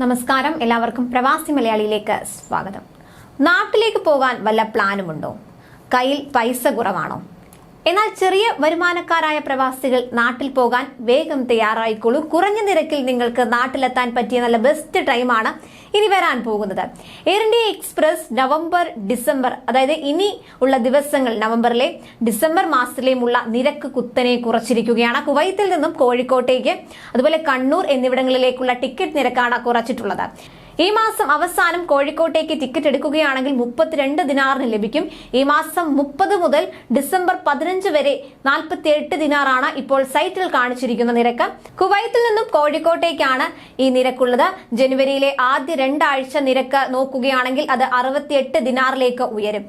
നമസ്കാരം. എല്ലാവർക്കും പ്രവാസി മലയാളിയിലേക്ക് സ്വാഗതം. നാട്ടിലേക്ക് പോകാൻ വല്ല പ്ലാനുമുണ്ടോ? കയ്യിൽ പൈസ കുറവാണോ? എന്നാൽ ചെറിയ വരുമാനക്കാരായ പ്രവാസികൾ നാട്ടിൽ പോകാൻ വേഗം തയ്യാറായിക്കോളൂ. കുറഞ്ഞ നിരക്കിൽ നിങ്ങൾക്ക് നാട്ടിലെത്താൻ പറ്റിയ നല്ല ബെസ്റ്റ് ടൈമാണ് ഇനി വരാൻ പോകുന്നത്. Air India Express November December അതായത് ഇനി ഉള്ള ദിവസങ്ങൾ നവംബറിലെ ഡിസംബർ മാസത്തിലെയുമുള്ള നിരക്ക് കുത്തനെ കുറച്ചിരിക്കുകയാണ്. കുവൈത്തിൽ നിന്നും കോഴിക്കോട്ടേക്ക് അതുപോലെ കണ്ണൂർ എന്നിവിടങ്ങളിലേക്കുള്ള ടിക്കറ്റ് നിരക്കാണ് കുറച്ചിട്ടുള്ളത്. ഈ മാസം അവസാനം കോഴിക്കോട്ടേക്ക് ടിക്കറ്റ് എടുക്കുകയാണെങ്കിൽ മുപ്പത്തിരണ്ട് ദിനാറിന് ലഭിക്കും. ഈ മാസം മുപ്പത് മുതൽ ഡിസംബർ പതിനഞ്ച് വരെ നാൽപ്പത്തി എട്ട് ദിനാറാണ് ഇപ്പോൾ സൈറ്റിൽ കാണിച്ചിരിക്കുന്ന നിരക്ക്. കുവൈത്തിൽ നിന്നും കോഴിക്കോട്ടേക്കാണ് ഈ നിരക്കുള്ളത്. ജനുവരിയിലെ ആദ്യ രണ്ടാഴ്ച നിരക്ക് നോക്കുകയാണെങ്കിൽ അത് അറുപത്തിയെട്ട് ദിനാറിലേക്ക് ഉയരും.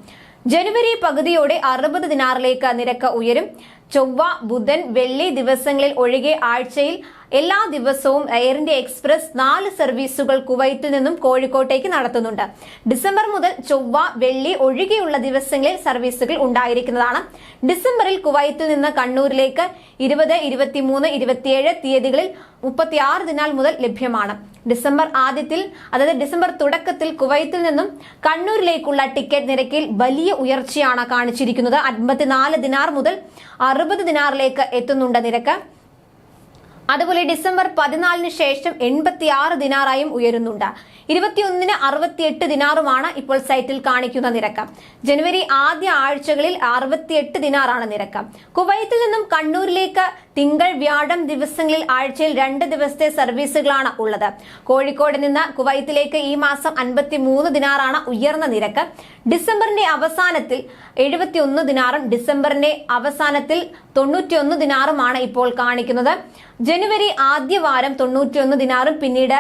ജനുവരി പകുതിയോടെ അറുപത് ദിനാറിലേക്ക് നിരക്ക് ഉയരും. ചൊവ്വ ബുധൻ വെള്ളി ദിവസങ്ങളിൽ ഒഴികെ ആഴ്ചയിൽ എല്ലാ ദിവസവും എയർ ഇന്ത്യ എക്സ്പ്രസ് നാല് സർവീസുകൾ കുവൈത്തിൽ നിന്നും കോഴിക്കോട്ടേക്ക് നടത്തുന്നുണ്ട്. ഡിസംബർ മുതൽ ചൊവ്വ വെള്ളി ഒഴികെയുള്ള ദിവസങ്ങളിൽ സർവീസുകൾ ഉണ്ടായിരിക്കുന്നതാണ്. ഡിസംബറിൽ കുവൈത്തിൽ നിന്ന് കണ്ണൂരിലേക്ക് ഇരുപത് ഇരുപത്തിമൂന്ന് ഇരുപത്തിയേഴ് തീയതികളിൽ മുപ്പത്തിയാറ് ദിനാൽ മുതൽ ലഭ്യമാണ്. ഡിസംബർ ആദ്യത്തിൽ അതായത് ഡിസംബർ തുടക്കത്തിൽ കുവൈത്തിൽ നിന്നും കണ്ണൂരിലേക്കുള്ള ടിക്കറ്റ് നിരക്കിൽ വലിയ ഉയർച്ചയാണ് കാണിച്ചിരിക്കുന്നത്. അൻപത്തിനാല് ദിനാർ മുതൽ അറുപത് ദിനാറിലേക്ക് എത്തുന്നുണ്ട് നിരക്ക്. അതുപോലെ ഡിസംബർ പതിനാലിന് ശേഷം എൺപത്തി ആറ് ദിനാറായും ഉയരുന്നുണ്ട്. ഇരുപത്തിയൊന്നിന് അറുപത്തിയെട്ട് ദിനാറുമാണ് ഇപ്പോൾ സൈറ്റിൽ കാണിക്കുന്ന നിരക്ക്. ജനുവരി ആദ്യ ആഴ്ചകളിൽ അറുപത്തിയെട്ട് ദിനാറാണ് നിരക്ക്. കുവൈത്തിൽ നിന്നും കണ്ണൂരിലേക്ക് തിങ്കൾ വ്യാഴം ദിവസങ്ങളിൽ ആഴ്ചയിൽ രണ്ട് ദിവസത്തെ സർവീസുകളാണ് ഉള്ളത്. കോഴിക്കോട് നിന്ന് കുവൈത്തിലേക്ക് ഈ മാസം അൻപത്തി മൂന്ന് ദിനാറാണ് ഉയർന്ന നിരക്ക്. ഡിസംബറിന്റെ അവസാനത്തിൽ എഴുപത്തിയൊന്ന് ദിനാറും ഡിസംബറിന്റെ അവസാനത്തിൽ തൊണ്ണൂറ്റിയൊന്ന് ദിനാറുമാണ് ഇപ്പോൾ കാണിക്കുന്നത്. ജനുവരി ആദ്യ വാരം തൊണ്ണൂറ്റിയൊന്ന് ദിനാറും പിന്നീട്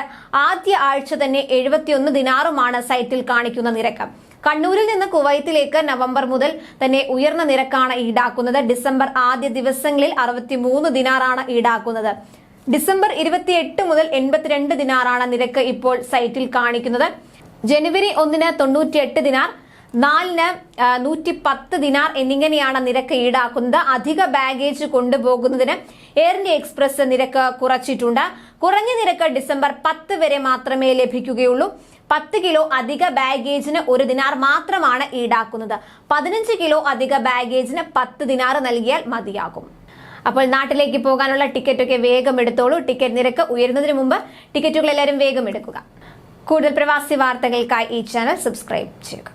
ആദ്യ ആഴ്ച തന്നെ എഴുപത്തിയൊന്ന് ദിനാറുമാണ് സൈറ്റിൽ കാണിക്കുന്ന നിരക്ക്. കണ്ണൂരിൽ നിന്ന് കുവൈത്തിലേക്ക് നവംബർ മുതൽ തന്നെ ഉയർന്ന നിരക്കാണ് ഈടാക്കുന്നത്. ഡിസംബർ ആദ്യ ദിവസങ്ങളിൽ അറുപത്തിമൂന്ന് ദിനാറാണ് ഈടാക്കുന്നത്. ഡിസംബർ ഇരുപത്തിയെട്ട് മുതൽ എൺപത്തിരണ്ട് ദിനാറാണ് നിരക്ക് ഇപ്പോൾ സൈറ്റിൽ കാണിക്കുന്നത്. ജനുവരി ഒന്നിന് തൊണ്ണൂറ്റിയെട്ട് ദിനാർ നാലിന് നൂറ്റി പത്ത് ദിനാർ എന്നിങ്ങനെയാണ് നിരക്ക് ഈടാക്കുന്നത്. അധിക ബാഗേജ് കൊണ്ടുപോകുന്നതിന് എയർ ഇന്ത്യ എക്സ്പ്രസ് നിരക്ക് കുറച്ചിട്ടുണ്ട്. കുറഞ്ഞ നിരക്ക് ഡിസംബർ പത്ത് വരെ മാത്രമേ ലഭിക്കുകയുള്ളൂ. പത്ത് കിലോ അധിക ബാഗേജിന് ഒരു ദിനാർ മാത്രമാണ് ഈടാക്കുന്നത്. പതിനഞ്ച് കിലോ അധിക ബാഗേജിന് പത്ത് ദിനാർ നൽകിയാൽ മതിയാകും. അപ്പോൾ നാട്ടിലേക്ക് പോകാനുള്ള ടിക്കറ്റൊക്കെ വേഗം എടുത്തോളൂ. ടിക്കറ്റ് നിരക്ക് ഉയരുന്നതിന് മുമ്പ് ടിക്കറ്റുകൾ എല്ലാവരും വേഗം എടുക്കുക. കൂടുതൽ പ്രവാസി വാർത്തകൾക്കായി ഈ ചാനൽ സബ്സ്ക്രൈബ് ചെയ്യുക.